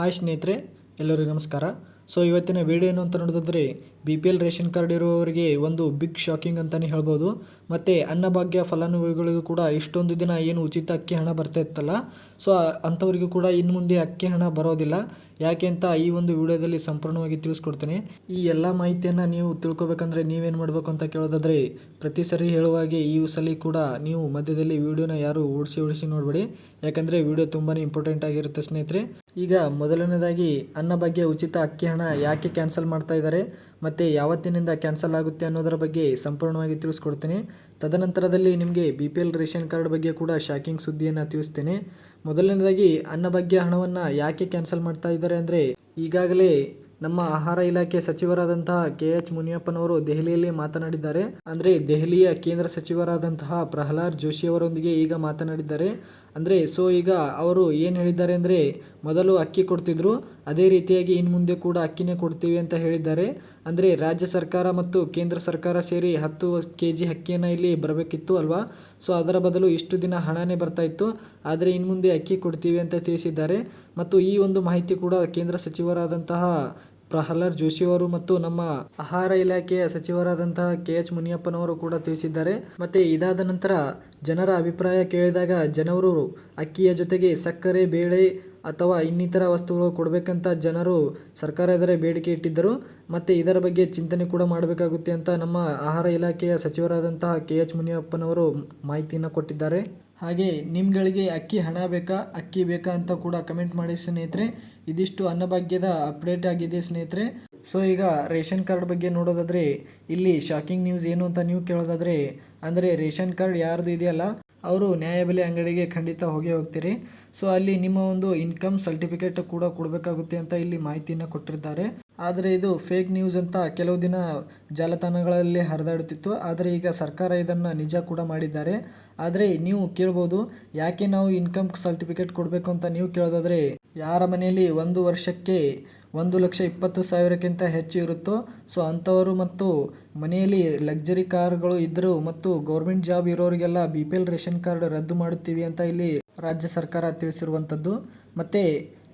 Hi ಸ್ನೇಹಿತರೆ ಎಲ್ಲರಿಗೂ ನಮಸ್ಕಾರ. ಸೊ ಇವತ್ತಿನ ವಿಡಿಯೋ ಏನು ಅಂತ ನೋಡೋದಾದ್ರೆ B P L ration card ಇರುವವರಿಗೆ ಒಂದು ಬಿಗ್ ಶಾಕಿಂಗ್ ಅಂತಲೇ ಹೇಳ್ಬೋದು. ಮತ್ತು ಅನ್ನಭಾಗ್ಯ ಫಲಾನುಭವಿಗಳಿಗೂ ಕೂಡ ಇಷ್ಟೊಂದು ದಿನ ಏನು ಉಚಿತ ಅಕ್ಕಿ ಹಣ ಬರ್ತಾ ಇತ್ತಲ್ಲ? ಸೊ ಅಂಥವರಿಗೂ ಕೂಡ ಇನ್ನು ಮುಂದೆ ಅಕ್ಕಿ ಹಣ ಬರೋದಿಲ್ಲ. ಯಾಕೆ ಅಂತ ಈ ಒಂದು ವಿಡಿಯೋದಲ್ಲಿ ಸಂಪೂರ್ಣವಾಗಿ ತಿಳಿಸ್ಕೊಡ್ತೇನೆ. ಈ ಎಲ್ಲ ಮಾಹಿತಿಯನ್ನು ನೀವು ತಿಳ್ಕೊಬೇಕಂದ್ರೆ ನೀವೇನು ಮಾಡಬೇಕು ಅಂತ ಕೇಳೋದಾದ್ರೆ, ಪ್ರತಿ ಸರಿ ಹೇಳುವಾಗೆ ಈ ಸಲ ಕೂಡ ನೀವು ಮಧ್ಯದಲ್ಲಿ ವಿಡಿಯೋನ ಯಾರು ಓಡಿಸಿ ಓಡಿಸಿ ನೋಡಬೇಡಿ. ಯಾಕಂದರೆ ವಿಡಿಯೋ ತುಂಬಾ ಇಂಪಾರ್ಟೆಂಟ್ ಆಗಿರುತ್ತೆ ಸ್ನೇಹಿತರೆ. ಈಗ ಮೊದಲನೇದಾಗಿ ಅನ್ನಭಾಗ್ಯ ಉಚಿತ ಅಕ್ಕಿ ಹಣ ಯಾಕೆ ಕ್ಯಾನ್ಸಲ್ ಮಾಡ್ತಾ ಇದ್ದಾರೆ? ಮತ್ತು ಯಾವತ್ತಿನಿಂದ ಕ್ಯಾನ್ಸಲ್ ಆಗುತ್ತೆ ಅನ್ನೋದರ ಬಗ್ಗೆ ಸಂಪೂರ್ಣವಾಗಿ ತಿಳಿಸ್ಕೊಡ್ತೇನೆ. ತದನಂತರದಲ್ಲಿ ನಿಮಗೆ B P L ration card ಬಗ್ಗೆ ಕೂಡ ಶಾಕಿಂಗ್ ಸುದ್ದಿಯನ್ನು ತಿಳಿಸ್ತೇನೆ. ಮೊದಲನೇದಾಗಿ, ಅನ್ನಭಾಗ್ಯ ಹಣವನ್ನು ಯಾಕೆ ಕ್ಯಾನ್ಸಲ್ ಮಾಡ್ತಾ ಇದ್ದಾರೆ ಅಂದರೆ, ಈಗಾಗಲೇ ನಮ್ಮ ಆಹಾರ ಇಲಾಖೆ ಸಚಿವರಾದಂತಹ ಕೆ ಎಚ್ ಮುನಿಯಪ್ಪನವರು ದೆಹಲಿಯಲ್ಲಿ ಮಾತನಾಡಿದ್ದಾರೆ. ಅಂದರೆ, ದೆಹಲಿಯ ಕೇಂದ್ರ ಸಚಿವರಾದಂತಹ ಪ್ರಹ್ಲಾದ್ ಜೋಶಿ ಅವರೊಂದಿಗೆ ಈಗ ಮಾತನಾಡಿದ್ದಾರೆ. ಅಂದರೆ, ಸೊ, ಈಗ ಅವರು ಏನು ಹೇಳಿದ್ದಾರೆ ಅಂದರೆ ಮೊದಲು ಅಕ್ಕಿ ಕೊಡ್ತಿದ್ರು. ಅದೇ ರೀತಿಯಾಗಿ ಇನ್ನು ಮುಂದೆ ಕೂಡ ಅಕ್ಕಿನೇ ಕೊಡ್ತೀವಿ ಅಂತ ಹೇಳಿದ್ದಾರೆ. ಅಂದರೆ ರಾಜ್ಯ ಸರ್ಕಾರ ಮತ್ತು ಕೇಂದ್ರ ಸರ್ಕಾರ ಸೇರಿ ಹತ್ತು ಕೆ ಜಿ ಅಕ್ಕಿಯನ್ನು ಇಲ್ಲಿ ಬರಬೇಕಿತ್ತು ಅಲ್ವಾ? ಸೊ ಅದರ ಬದಲು ಇಷ್ಟು ದಿನ ಹಣನೇ ಬರ್ತಾ ಇತ್ತು. ಆದರೆ ಇನ್ನು ಮುಂದೆ ಅಕ್ಕಿ ಕೊಡ್ತೀವಿ ಅಂತ ತಿಳಿಸಿದ್ದಾರೆ. ಮತ್ತು ಈ ಒಂದು ಮಾಹಿತಿ ಕೂಡ ಕೇಂದ್ರ ಸಚಿವರಾದಂತಹ ಪ್ರಹ್ಲಾದ್ ಜೋಶಿ ಅವರು ಮತ್ತು ನಮ್ಮ ಆಹಾರ ಇಲಾಖೆಯ ಸಚಿವರಾದಂತಹ ಕೆ ಎಚ್ ಮುನಿಯಪ್ಪನವರು ಕೂಡ ತಿಳಿಸಿದ್ದಾರೆ. ಮತ್ತೆ ಇದಾದ ನಂತರ ಜನರ ಅಭಿಪ್ರಾಯ ಕೇಳಿದಾಗ ಜನರು ಅಕ್ಕಿಯ ಜೊತೆಗೆ ಸಕ್ಕರೆ, ಬೇಳೆ ಅಥವಾ ಇನ್ನಿತರ ವಸ್ತುಗಳು ಕೊಡಬೇಕಂತ ಜನರು ಸರ್ಕಾರ ಎದುರೇ ಬೇಡಿಕೆ ಇಟ್ಟಿದ್ದರು. ಮತ್ತು ಇದರ ಬಗ್ಗೆ ಚಿಂತನೆ ಕೂಡ ಮಾಡಬೇಕಾಗುತ್ತೆ ಅಂತ ನಮ್ಮ ಆಹಾರ ಇಲಾಖೆಯ ಸಚಿವರಾದಂತಹ ಕೆ ಎಚ್ ಮುನಿಯಪ್ಪನವರು ಮಾಹಿತಿಯನ್ನು ಕೊಟ್ಟಿದ್ದಾರೆ. ಹಾಗೆ ನಿಮ್ಗಳಿಗೆ ಅಕ್ಕಿ ಹಣ ಬೇಕಾ, ಅಕ್ಕಿ ಬೇಕಾ ಅಂತ ಕೂಡ ಕಮೆಂಟ್ ಮಾಡಿ ಸ್ನೇಹಿತರೆ. ಇದಿಷ್ಟು ಅನ್ನಭಾಗ್ಯದ ಅಪ್ಡೇಟ್ ಆಗಿದೆ ಸ್ನೇಹಿತರೆ. ಸೊ ಈಗ ರೇಷನ್ ಕಾರ್ಡ್ ಬಗ್ಗೆ ನೋಡೋದಾದರೆ, ಇಲ್ಲಿ ಶಾಕಿಂಗ್ ನ್ಯೂಸ್ ಏನು ಅಂತ ನೀವು ಕೇಳೋದಾದರೆ, ಅಂದರೆ ರೇಷನ್ ಕಾರ್ಡ್ ಯಾರ್ದು ಇದೆಯಲ್ಲ ಅವರು ನ್ಯಾಯಬೆಲೆ ಅಂಗಡಿಗೆ ಖಂಡಿತ ಹೋಗಿ ಹೋಗ್ತೀರಿ. ಸೊ, ಅಲ್ಲಿ ನಿಮ್ಮ ಒಂದು ಇನ್ಕಮ್ ಸರ್ಟಿಫಿಕೇಟ್ ಕೂಡ ಕೊಡಬೇಕಾಗುತ್ತೆ ಅಂತ ಇಲ್ಲಿ ಮಾಹಿತಿಯನ್ನು ಕೊಟ್ಟಿರ್ತಾರೆ ಆದರೆ ಇದು ಫೇಕ್ ನ್ಯೂಸ್ ಅಂತ ಕೆಲವು ದಿನ ಜಾಲತಾಣಗಳಲ್ಲಿ ಹರಿದಾಡುತ್ತಿತ್ತು. ಆದರೆ ಈಗ ಸರ್ಕಾರ ಇದನ್ನು ನಿಜ ಕೂಡ ಮಾಡಿದ್ದಾರೆ. ಆದರೆ ನೀವು ಕೇಳ್ಬೋದು, ಯಾಕೆ ನಾವು ಇನ್ಕಮ್ ಸರ್ಟಿಫಿಕೇಟ್ ಕೊಡಬೇಕು ಅಂತ ನೀವು ಕೇಳೋದಾದರೆ ಯಾರ ಮನೆಯಲ್ಲಿ ಒಂದು ವರ್ಷಕ್ಕೆ ಒಂದು ಲಕ್ಷ ಇಪ್ಪತ್ತು ಸಾವಿರಕ್ಕಿಂತ ಹೆಚ್ಚು ಇರುತ್ತೋ, ಸೊ ಅಂಥವರು ಮತ್ತು ಮನೆಯಲ್ಲಿ ಲಕ್ಸರಿ ಕಾರ್ಗಳು ಇದ್ದರು ಮತ್ತು government job ಇರೋರಿಗೆಲ್ಲ B P L ration card ರದ್ದು ಮಾಡುತ್ತೀವಿ ಅಂತ ಇಲ್ಲಿ ರಾಜ್ಯ ಸರ್ಕಾರ ತಿಳಿಸಿರುವಂಥದ್ದು. ಮತ್ತು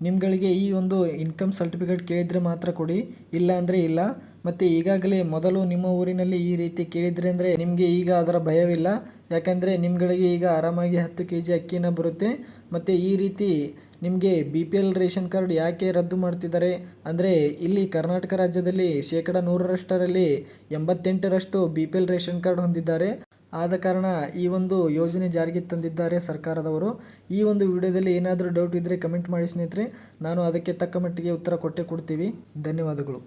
ನಿಮ್ಗಳಿಗೆ ಈ ಒಂದು ಇನ್ಕಮ್ ಸರ್ಟಿಫಿಕೇಟ್ ಕೇಳಿದರೆ ಮಾತ್ರ ಕೊಡಿ, ಇಲ್ಲ ಅಂದರೆ ಇಲ್ಲ. ಮತ್ತು ಈಗಾಗಲೇ ಮೊದಲು ನಿಮ್ಮ ಊರಿನಲ್ಲಿ ಈ ರೀತಿ ಕೇಳಿದರೆ ಅಂದರೆ ನಿಮಗೆ ಈಗ ಅದರ ಭಯವಿಲ್ಲ. ಯಾಕಂದರೆ ನಿಮ್ಗಳಿಗೆ ಈಗ ಆರಾಮಾಗಿ ಹತ್ತು ಕೆ ಜಿ ಅಕ್ಕಿನ ಬರುತ್ತೆ. ಮತ್ತು ಈ ರೀತಿ ನಿಮಗೆ B P L ration card ಯಾಕೆ ರದ್ದು ಮಾಡ್ತಿದ್ದಾರೆ? ಅಂದರೆ ಇಲ್ಲಿ ಕರ್ನಾಟಕ ರಾಜ್ಯದಲ್ಲಿ ಶೇಕಡ ನೂರರಷ್ಟರಲ್ಲಿ ಎಂಬತ್ತೆಂಟರಷ್ಟು B P L ration card ಹೊಂದಿದ್ದಾರೆ. ಆದ ಕಾರಣ ಈ ಒಂದು ಯೋಜನೆ ಜಾರಿಗೆ ತಂದಿದ್ದಾರೆ ಸರ್ಕಾರದವರು. ಈ ಒಂದು ವಿಡಿಯೋದಲ್ಲಿ ಏನಾದರೂ ಡೌಟ್ ಇದ್ದರೆ ಕಮೆಂಟ್ ಮಾಡಿ ಸ್ನೇಹಿತರೆ. ನಾನು ಅದಕ್ಕೆ ತಕ್ಕ ಮಟ್ಟಿಗೆ ಉತ್ತರ ಕೊಟ್ಟೇ ಕೊಡ್ತೀವಿ. ಧನ್ಯವಾದಗಳು.